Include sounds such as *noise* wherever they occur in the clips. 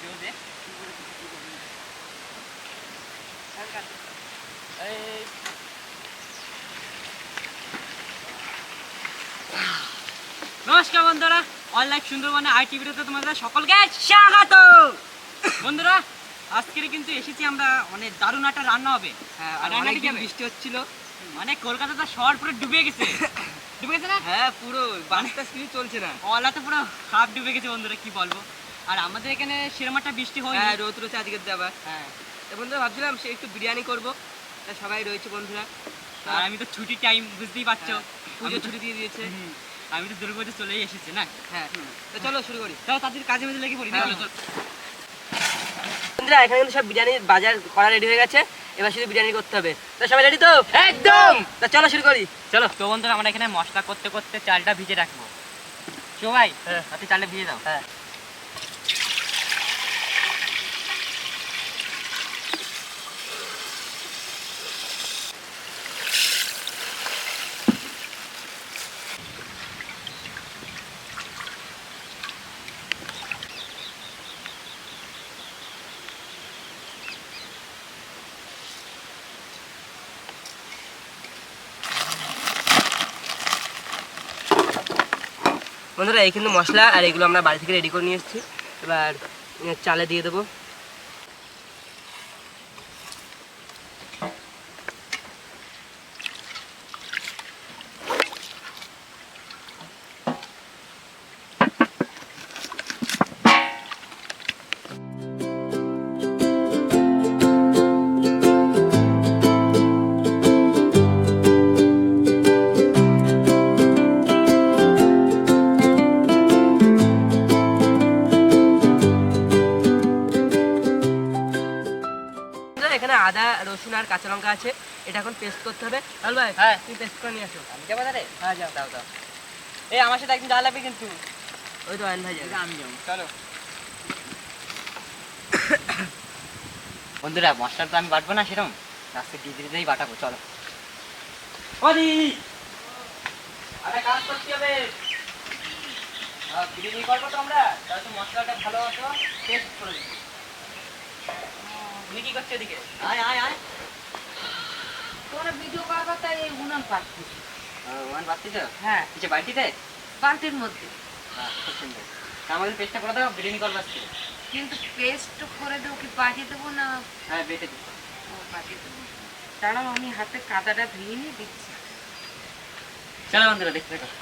Video দে এই নমস্কার বন্ধুরা অনলাইন সুন্দরবনে আই টিভিতে তোমাদের সকলকে স্বাগত। বন্ধুরা আজকের কিন্তু এসেছি আমরা অনেক দারুণ একটা রান্না হবে। হ্যাঁ রান্নাটি? বৃষ্টি হচ্ছিল। মানে কলকাতাটা শহর পুরো ডুবে গেছে। ডুবে গেছে না? হ্যাঁ পুরো স্পিড চলছে না। অলাতে পুরো হাফ ডুবে গেছে বন্ধুরা কি বলব? আর আমাদের এখানে সেরকম একটা বৃষ্টি হয়নি। হ্যাঁ রোদ রয়েছে আজকের আবার। হ্যাঁ। তো বন্ধুরা ভাবছিলাম সে একটু বিরিয়ানি করব। তা সবাই রয়েছে বন্ধুরা। আর আমি তো ছুটি টাইম বুঝতেই পারছ। হ্যাঁ, পুজো ছুটি দিয়ে দিয়েছে। আমি তো দুর্গাপুজো চলেই এসেছি না? হ্যাঁ। তো চলো শুরু করি। চলো তাদের কাজে মধ্যে লেগে পড়ি হ্যাঁ। বন্ধুরা এখানে কিন্তু সব বিরিয়ানির বাজার করা রেডি হয়ে গেছে। এবার শুধু বিরিয়ানি করতে হবে। তো সবাই রেডি তো? একদম! তা চলো শুরু করি। চলো তো বন্ধুরা আমরা এখানে মশলা করতে করতে চালটা ভিজে রাখব। সবাই হ্যাঁ। হাতে চালটা ভিজে দাও। হ্যাঁ। বন্ধুরা, এই কিন্তু মশলা আর এগুলো আমরা বাড়ি থেকে রেডি করে নিয়ে এসেছি। এবার চালে দিয়ে দেবো। আদা রসুন আর কাঁচা লঙ্কা আছে। এটা এখন পেস্ট করতে হবে। লাল ভাই হ্যাঁ। তুমি পেস্ট করে নিয়ে আসো। আমি যাব তাহলে হ্যাঁ যাও। দাও দাও। এই আমার সাথে একদিন যাওয়া লাগবে কিন্তু। ওই তো আয়ন ভাই যাবে। আমি যাব। চলো। বন্ধুরা মশলা তো আমি বাটবো না সেরকম। রাস্তায় দিয়ে দিতেই বাটাবো চলো। ওদি আরে কাজ করতে হবে। বিরিয়ানি করব তো আমরা তাহলে তো মশলাটা ভালো মতো টেস্ট করে দিবো। তুমি কি করছ আয় আয় আয়। তোমরা ভিডিও এই উনান পাচ্ছি ওমান বাড়তিছ হ্যাঁ। কিছু বালতির মধ্যে। হ্যাঁ খুব সুন্দর। আমাদের পেস্টটা করে দাও বিরিয়ানি করব আজকে। কিন্তু পেস্ট করে দেবো কি পাঠিয়ে দেবো না? হ্যাঁ বেটে দেবো। দাঁড়াও আমি হাতে কাদাটা ধুয়ে নিয়ে দিচ্ছি। চলো বন্ধুরা দেখতে থাকো।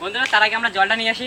বন্ধুরা তার আগে আমরা জলটা নিয়ে আসি।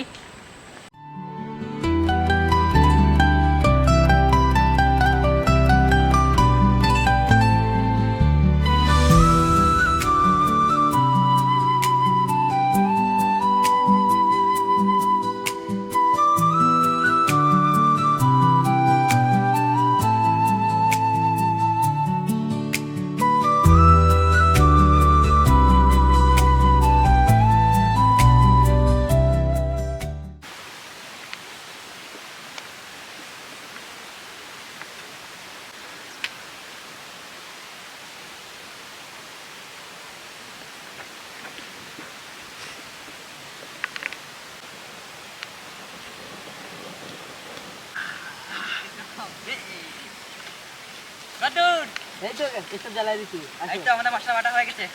এই তো এসব জ্বালাই দিচ্ছি এই তো আমাদের মশলা বাটা হয়ে গেছে।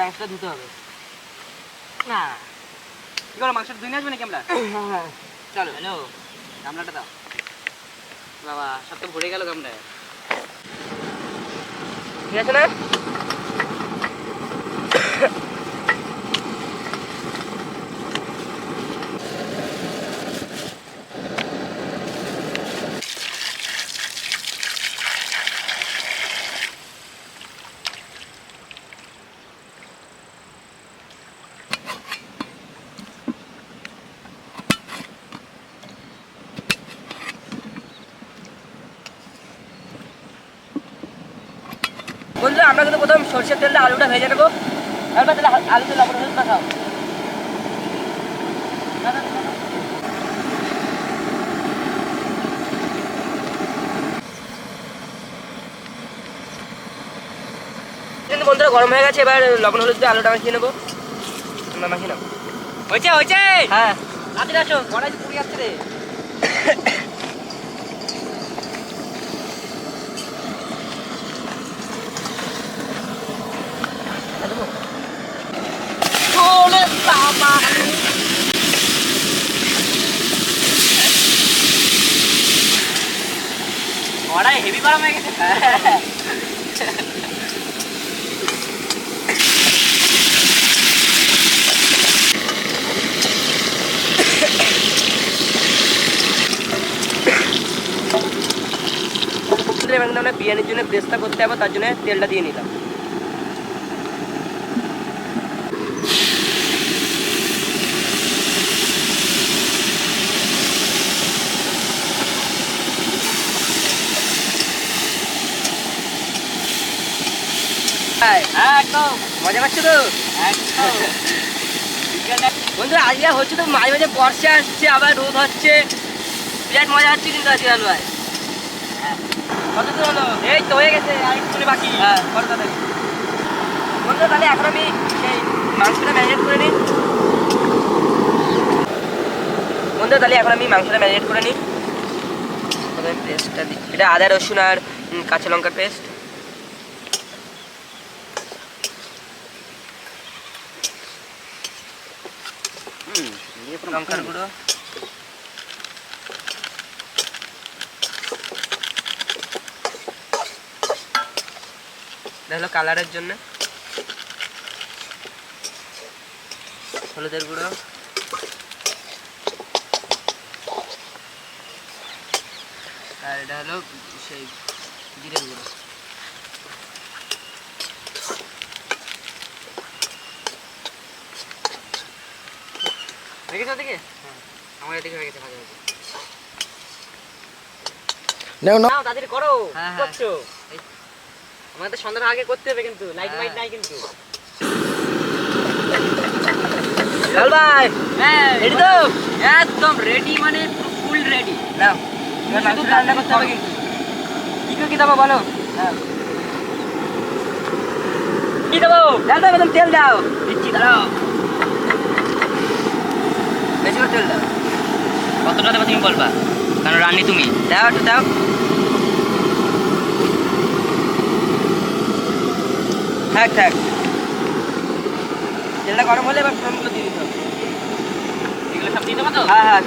মাংসটা ধুতে হবে। না। কি করো মাংসটা ধুয়ে আসবে নাকি আমরা? হ্যাঁ। চলো। হ্যালো গামলাটা দাও। বাবা সব তো ভরে গেল গামলায়। ঠিক আছে না? আমরা কিন্তু প্রথম সরষের তেল দিয়ে আলুটা ভেজে নেব। তারপর তাহলে আলু- আলুতে লবণ হলুদ। কিন্তু বন্ধুরা গরম হয়ে গেছে এবার লবণ হলুদ দিয়ে আলুটা মাখিয়ে নেব। আমরা মাখিয়ে নেব। হয়েছে হয়েছে! হ্যাঁ। তাড়াতাড়ি আসো কড়াই পুড়ে যাচ্ছে রে *coughs* ওরে বাবা কড়াই হেভি গরম হয়ে গেছে। বিরিয়ানির জন্য প্রেসটা করতে হবে তার জন্য তেলটা দিয়ে নিলাম হ্যাঁ একদম। মজা পাচ্ছ তো? একদম। বন্ধুরা আজকে হচ্ছে তো মাঝে মাঝে বর্ষা আসছে আবার রোদ হচ্ছে। বিরাট মজা হচ্ছে কিন্তু আজকে হালুয়ায় কত দূর হলো? এই তো হয়ে গেছে আর একটু বাকি। হ্যাঁ কত বন্ধুরা তাহলে এখন আমি সেই মাংসটা ম্যারিনেট করে নিই। বন্ধুরা তাহলে এখন আমি মাংসটা ম্যারিনেট করে নিই। প্রথমে পেস্টটা দিই এটা আদা রসুন আর কাঁচা লঙ্কার পেস্ট। লঙ্কার গুঁড়ো। এটা হলো কালারের জন্য। হলুদের গুঁড়ো। আর এটা হলো সেই জিরের গুঁড়ো। হয়ে ওদিকে? আমার এদিকে হয়ে গেছে ভাজা ভাজা নাও নাও। নাও তাড়াতাড়ি করো। হ্যাঁ, হ্যাঁ। করছ? আমাদের সন্ধ্যার আগে করতে হবে কিন্তু লাইট। মাইট নাই কিন্তু। লাল ভাই হ্যাঁ। রেডি তো? একদম রেডি মানে ফুল রেডি নাও এবার মাংস রান্না করতে হবে কিন্তু। কি করে কি দেবো বলো? হ্যাঁ। কি দেবো? ডাল দাও তেল দাও। দিচ্ছি দাঁড়াও। বেশি করে তেল দাও কতটা দেবো তুমি বলবা? কারণ রান্নি তুমি। দাও একটু দাও। থাক থাক। তেলটা গরম হলে এবার ফোড়নগুলো দিয়ে দিতে হবে। এগুলো সব দিয়ে দেবো তো? হ্যাঁ হ্যাঁ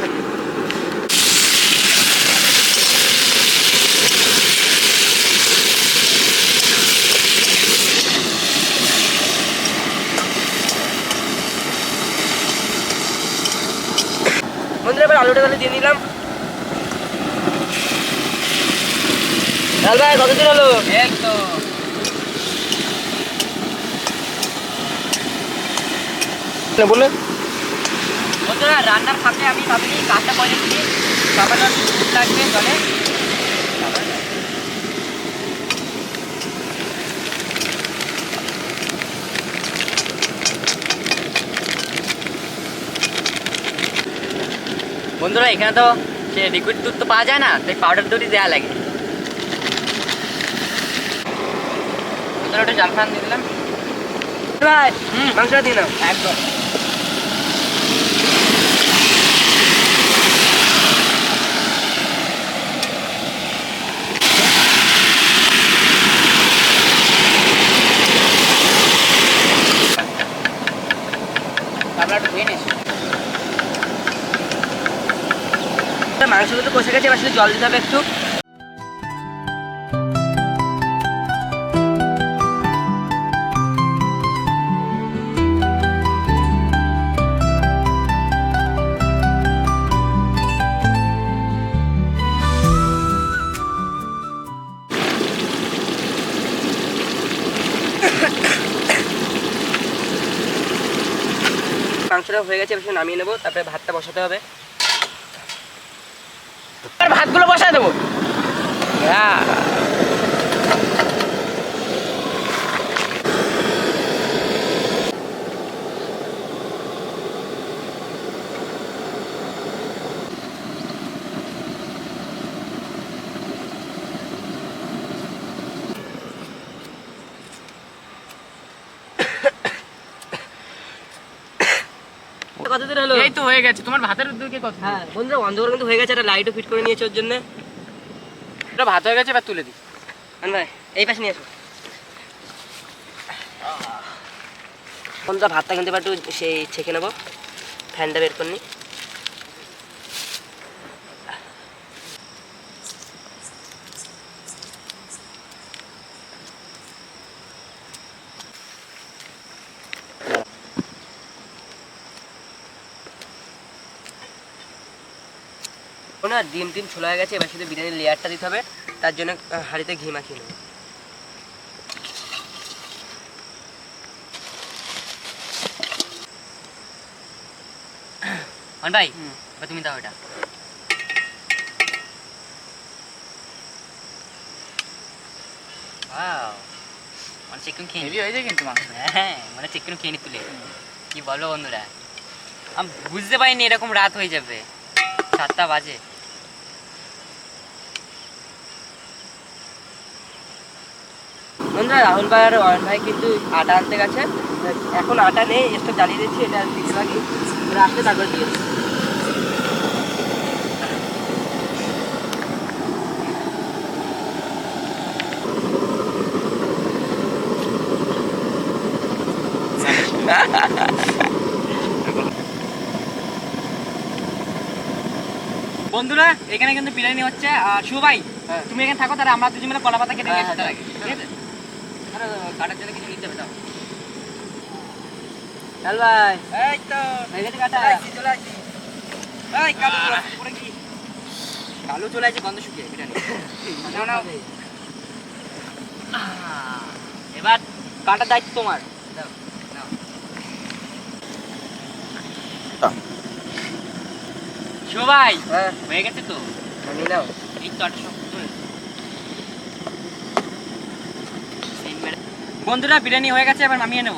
আলুটা তাহলে দিয়ে দিলাম। লাল ভাই কত দিন হলো? একদম বলে বন্ধুরা রান্নার সাথে আমি ভাবিনি কাজটা করে নিচ্ছি দুধ লাগবে জলে। বন্ধুরা এখানে তো সে লিকুইড দুধ তো পাওয়া যায় না তাই পাউডার দুধই দেওয়া লাগে। বন্ধুরা একটু জাল ফান দিয়ে দিলাম। ভাই হুম। মাংসটা দিয়ে নাও। একদম তারপর একটু ধুয়ে নিস মাংসগুলো তো কষে গেছে, এবার শুধু জল দিতে হবে একটু। মাংসটা হয়ে গেছে শুধু নামিয়ে নেব, তারপরে ভাতটা বসাতে হবে। ভাতগুলো বসায় দেবো। হ্যাঁ। কত দূর হলো? এই তো হয়ে গেছে। তোমার ভাতের দিকে কত হ্যাঁ বন্ধুরা অন্ধকার কিন্তু হয়ে গেছে একটা লাইটও ফিট করে নিয়েছে ওর জন্য। এটা ভাত হয়ে গেছে এবার তুলে দিই। ভাই এই পাশে নিয়ে এসো বন্ধুরা ভাতটা কিন্তু এবার একটু সেই ছেঁকে নেব ফ্যানটা বের করনি না ডিম টিম ছোলা হয়ে গেছে এবার শুধু বিরিয়ানির লেয়ারটা দিতে হবে তার জন্য হাঁড়িতে ঘি মাখিয়ে নেব। ভাই *coughs* এবার তুমি দাও এটা। মানে চিকেন খেয়ে হেভি হয়েছে কিন্তু হ্যাঁ মানে চিকেন খেয়ে নি কি বলো বন্ধুরা? আমি বুঝতে পারিনি এরকম রাত হয়ে যাবে। সাতটা বাজে। বন্ধুরা রাহুল ভাই আর অয়ন ভাই কিন্তু আটা আনতে গেছে। এখন আটা নেই স্টোভ জ্বালিয়ে দিচ্ছি এটা দিতে লাগি আসতে তারপর দিয়ে বন্ধুরা এখানে কিন্তু বিরিয়ানি হচ্ছে। আর শুভ ভাই তুমি এখানে থাকো তাহলে আমরা দুজন মিলে কলা পাতা কেটে নিয়ে হ্যাঁ, আসতে হ্যাঁ, লাগে ঠিক আছে। কাটার জন্য কিছু নিতে হবে চল ভাই। এই তো। হয়ে গেছে কাটা। চলে এই কালো কি? কালো চলে আসছে গন্ধ শুকিয়ে *laughs* নাও। আহ, এবার কাটার দায়িত্ব তোমার। ভাই হ্যাঁ। হয়ে গেছে তো? নিয়ে নাও। এই তো আটশো। বন্ধুরা বিরিয়ানি হয়ে গেছে এবার নামিয়ে নেব।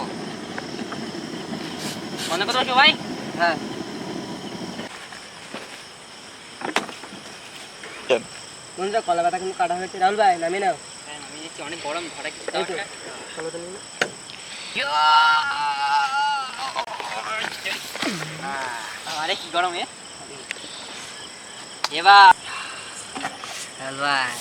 করতে পারছ ভাই হ্যাঁ। বন্ধুরা কলা পাতা কিন্তু কাটা হয়েছে। রাহুল ভাই নামিয়ে নাও। হ্যাঁ নামিয়ে দিচ্ছি অনেক গরম। আরে কি গরম এ। এবার রাহুল ভাই।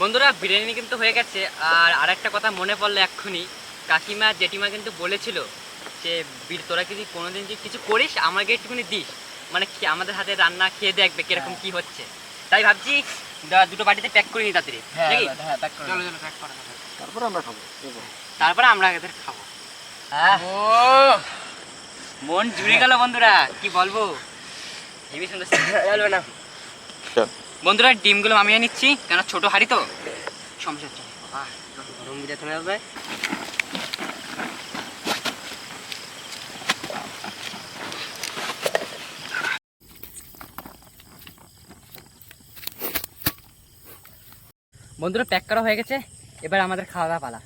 বন্ধুরা বিরিয়ানি কিন্তু হয়ে গেছে। আর আরেকটা কথা মনে পড়ল এক্ষুনি। কাকিমা জেঠিমা কিন্তু বলেছিল যে বীর তোরা যদি কোনোদিন যদি কিছু করিস আমাকে একটুখানি দিস। মানে কি আমাদের হাতে রান্না খেয়ে দেখবে কীরকম কি হচ্ছে। তাই ভাবছি দুটো বাটিতে প্যাক করে নিই তাড়াতাড়ি। হ্যাঁ নাকি? হ্যাঁ প্যাক করো চলো চলো প্যাক করো তারপরে আমরা খাব তারপরে আমরা এদের খাব। হ্যাঁ। ও মন জুড়ে গেল বন্ধুরা কি বলব? হেবি সুন্দর। চলবে না বন্ধুরা, ডিমগুলো মামিয়ে নিচ্ছি। কেন ছোট হাড়ি তো। সমস্যা হচ্ছে। গরম বন্ধুরা, প্যাক করা হয়ে গেছে। এবার আমাদের খাওয়া দাওয়া পালা।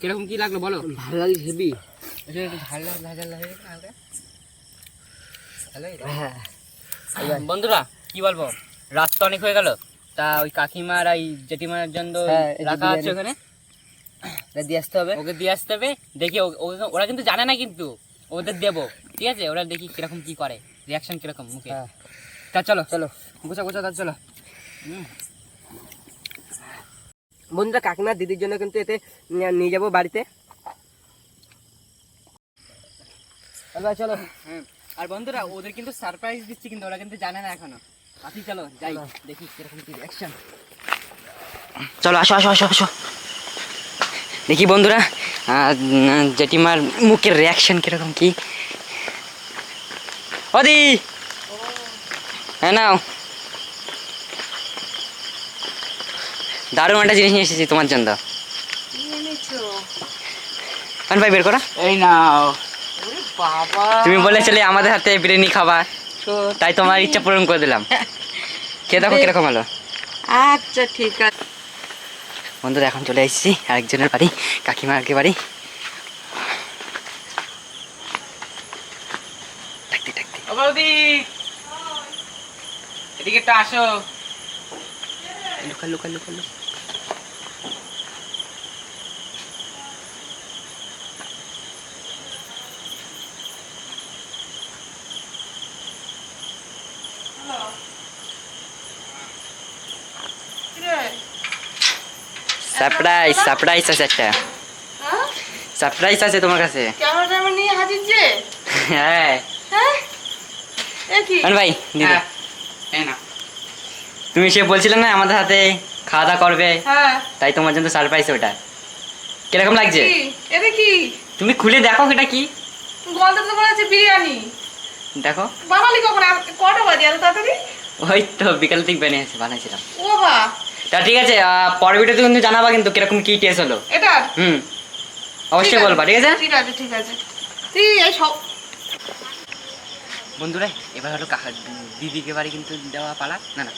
কীরকম কি লাগল বলো? ভালো লাগে হালকা? হ্যাঁ। বন্ধুরা কি বলব? রাত তো অনেক হয়ে গেল। তা ওই কাকিমার এই জেঠিমার জন্য হ্যাঁ, রাখা আছে ওখানে। দিয়ে আসতে হবে। ওকে দিয়ে আসতে হবে। দেখি ওরা কিন্তু জানে না কিন্তু। ওদের দেবো। ঠিক আছে? ওরা দেখি কীরকম কি করে। রিয়াকশন কীরকম মুখে? হ্যাঁ। তা চলো। চলো গোছা গোছা তা চলো। বন্ধুরা কাকিমা দিদির জন্য কিন্তু এতে নিয়ে- যাব বাড়িতে। চলো আর বন্ধুরা ওদের কিন্তু সারপ্রাইজ দিচ্ছি কিন্তু ওরা কিন্তু জানে না এখনও। আপনি চলো যাই। দেখি কীরকম কি রিয়াকশন চলো আসো আসো আসো আসো। দেখি বন্ধুরা জেঠিমার মুখের রিয়াকশন কীরকম কি। ওদি হ্যাঁ নাও দারুণ একটা জিনিস নিয়ে এসেছি তোমার জন্য। আন ভাই বের করা। এই নাও। বাবা। তুমি বলেছিলে আমাদের হাতে বিরিয়ানি খাবা। তাই তোমার ইচ্ছা পূরণ করে দিলাম। খেয়ে দেখো কীরকম হলো? আচ্ছা ঠিক আছে। বন্ধুরা এখন চলে এসেছি আরেকজনের বাড়ি কাকিমার বাড়ি। বৌদি। এদিকে একটু আসো। লুকা লুকা লুকা লুকা সারপ্রাইজ সারপ্রাইজ আছে একটা। সারপ্রাইজ আছে তোমার কাছে। ক্যামেরাটা নিয়ে হাজির যে? হ্যাঁ হ্যাঁ। ভাই হ্যাঁ, তুমি সে বলছিলে না আমাদের হাতে খাওয়া দাওয়া করবে? হ্যাঁ। তাই তোমার জন্য সারপ্রাইজ ওটা। কীরকম লাগছে? এটা কি? তুমি খুলে দেখো এটা কি। গন্ধ তো মনে হচ্ছে বিরিয়ানি। দেখো। বানালি কখন আর কটা বাজে এত তাড়াতাড়ি? ওই তো বিকাল থেকে বানিয়েছি বানাইছিলাম। ও বা তা ঠিক আছে পরের ভিডিওতে কিন্তু জানাবা কিন্তু কীরকম কি টেস্ট হলো। এটা? হুম। অবশ্যই বলবা ঠিক আছে? ঠিক আছে ঠিক আছে। তুই এই সব বন্ধুরা, এবার হলো কাকা দিদিকে বাড়ি কিন্তু দেওয়া পালা। না না,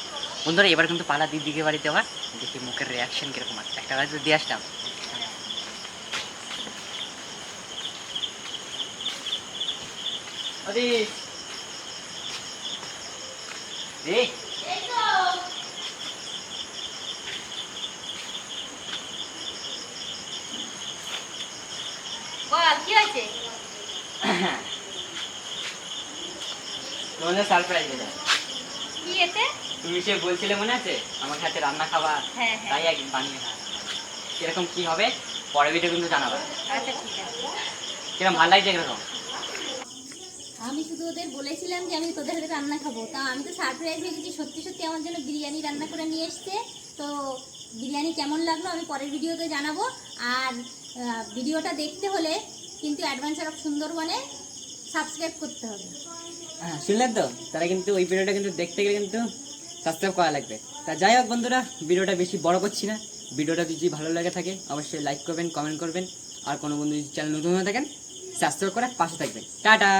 বন্ধুরা, এবার কিন্তু পালা দিদিকে বাড়ি দেওয়া। দেখি মুখের রিয়াকশন কীরকম আছে। একটা বাড়ি তো দিয়ে আসলাম। রে বল কি হয়েছে তোমাদের সারপ্রাইজ এটা কি এতে? তুমি সে বলছিলে মনে আছে? আমার হাতে রান্না খাবা হ্যাঁ হ্যাঁ। তাই একদিন বানিয়ে খা কীরকম কি হবে? পরের ভিডিও কিন্তু জানাবা। আচ্ছা ঠিক আছে। কীরকম ভালো লাগছে কীরকম? আমি শুধু ওদের বলেছিলাম যে আমি তোদের হাতে রান্না খাব। তা আমি তো সারপ্রাইজ হয়ে গেছি। সত্যি সত্যি আমার জন্য বিরিয়ানি রান্না করে নিয়ে এসছে। তো বিরিয়ানি কেমন লাগল আমি পরের ভিডিওতে জানাব। আর আহ, ভিডিওটা দেখতে হলে কিন্তু অ্যাডভেঞ্চার অফ সুন্দরবনে সাবস্ক্রাইব করতে হবে। হ্যাঁ শুনলেন তো? তারা কিন্তু ওই ভিডিওটা কিন্তু দেখতে গেলে কিন্তু সাবস্ক্রাইব করা লাগবে। তা যাই হোক বন্ধুরা ভিডিওটা বেশি বড় করছি না। ভিডিওটা যদি ভালো লাগে থাকে, অবশ্যই লাইক করবেন কমেন্ট করবেন। আর কোনো বন্ধু যদি চ্যানেল নতুন হয়ে থাকেন সাবস্ক্রাইব করে পাশে থাকবেন। টাটা!